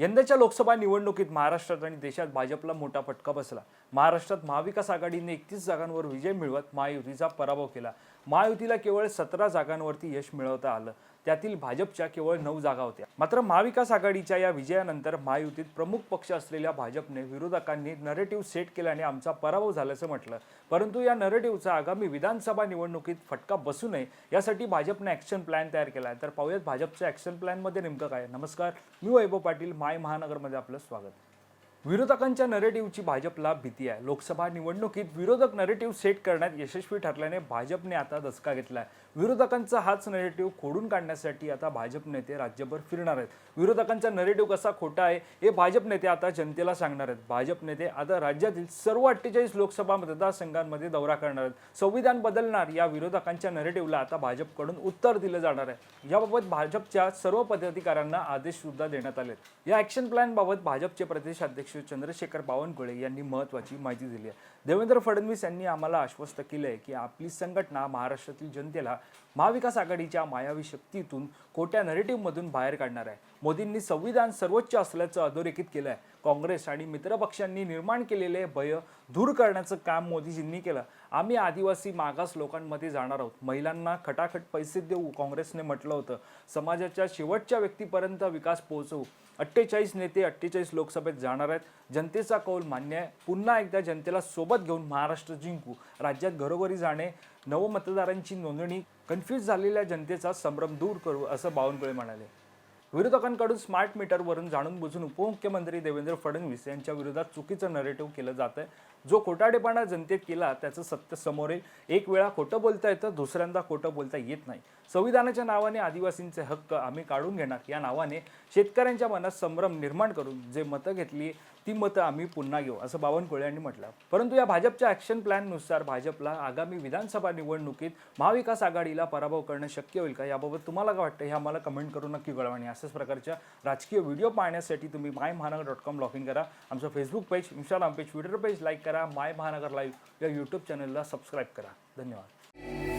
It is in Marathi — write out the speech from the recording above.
यंदाच्या लोकसभा निवडणुकीत महाराष्ट्रात आणि देशात भाजपला मोठा फटका बसला. महाराष्ट्रात महाविकास आघाडीने एकतीस जागांवर विजय मिळवत महायुतीचा पराभव केला. महायुतीला केवळ सतरा जागांवरती यश मिळवता आलं. त्यातील भाजपच्या केवळ नऊ जागा होत्या. मात्र महाविकास आघाडीच्या या विजयानंतर महायुतीत प्रमुख पक्ष असलेल्या भाजपने विरोधकांनी नरेटिव्ह सेट केल्याने आमचा पराभव झाल्याचं म्हटलं. परंतु या नरेटिव्हचा आगामी विधानसभा निवडणुकीत फटका बसू नये यासाठी भाजपने ॲक्शन प्लॅन तयार केला आहे तर पाहूयात भाजपच्या ॲक्शन प्लॅनमध्ये नेमकं काय नमस्कार मी वैभव पाटील माय महानगरमध्ये आपलं स्वागत. विरोधकांच्या नरेटिव्हची भाजपला भीती आहे. लोकसभा निवडणुकीत विरोधक नरेटिव्ह सेट करण्यात यशस्वी ठरल्याने भाजपने आता दसका घेतला आहे विरोधकांचा हाच नरेटिव्ह खोडून काढण्यासाठी आता भाजप नेते राज्यभर फिरणार आहेत. विरोधकांचा नरेटिव्ह कसा खोटा आहे हे भाजप नेते आता जनतेला सांगणार आहेत. भाजप नेते आता राज्यातील सर्व अठ्ठेचाळीस लोकसभा मतदारसंघांमध्ये दौरा करणार आहेत. संविधान बदलणार या विरोधकांच्या नरेटिव्हला आता भाजपकडून उत्तर दिलं जाणार आहे. याबाबत भाजपच्या सर्व पदाधिकाऱ्यांना आदेश सुद्धा देण्यात आले या ॲक्शन प्लॅनबाबत भाजपचे प्रदेश अध्यक्ष चंद्रशेखर बावनकुळे यांनी महत्त्वाची माहिती दिली आहे. देवेंद्र फडणवीस यांनी आम्हाला आश्वस्त केलं आहे की आपली संघटना महाराष्ट्रातील जनतेला महाविकास आघाडीच्या मायावी शक्तीतून खोट्या नरेटिव्हमधून बाहेर काढणार आहे. मोदींनी संविधान सर्वोच्च असल्याचं अधोरेखित केलं आहे काँग्रेस आणि मित्रपक्षांनी निर्माण केलेले भय दूर करण्याचं काम मोदीजींनी केलं. आम्ही आदिवासी मागास लोकांमध्ये जाणार आहोत. महिलांना खटाखट पैसे देऊ काँग्रेसने म्हटलं होतं. समाजाच्या शेवटच्या व्यक्तीपर्यंत विकास पोहोचवू. अठ्ठेचाळीस नेते अठ्ठेचाळीस लोकसभेत जाणार आहेत. जनतेचा कौल मान्य आहे. पुन्हा एकदा जनतेला सोबत घेऊन महाराष्ट्र जिंकू. राज्यात घरोघरी जाणे नवमतदारांची नोंदणी कन्फ्यूज झालेल्या जनतेचा संभ्रम दूर करू असं बावनकुळे म्हणाले. विरोधकांकडून स्मार्ट मीटरवरून जाणून बुजून उपमुख्यमंत्री देवेंद्र फडणवीस यांच्या विरोधात चुकीचं नरेटिव्ह केलं जात आहे. जो खोटाडेपणा जनतेत केला त्याचं सत्य समोर येईल. एक वेळा खोटं बोलता येतं दुसऱ्यांदा खोटं बोलता येत नाही. संविधानाच्या नावाने आदिवासींचे हक्क आम्ही काढून घेणार. या नावाने शेतकऱ्यांच्या मनात संभ्रम निर्माण करून जे मतं घेतली ती मतं आम्ही पुन्हा घेऊ असं बावनकुळे यांनी म्हटलं. परंतु या भाजपच्या ॲक्शन प्लॅननुसार भाजपला आगामी विधानसभा निवडणुकीत महाविकास आघाडीला पराभव करणं शक्य होईल का? याबाबत तुम्हाला काय वाटतं? हे आम्हाला कमेंट करून नक्की कळवा असं अशाच प्रकारच्या राजकीय व्हिडिओ पाहण्यासाठी तुम्ही माय महानगर डॉट कॉम लॉग इन करा. आमचं Facebook page Instagram page Twitter page like करा. माय महानगर लाईव्ह या यूट्यूब चॅनलला सबस्क्राईब करा. धन्यवाद.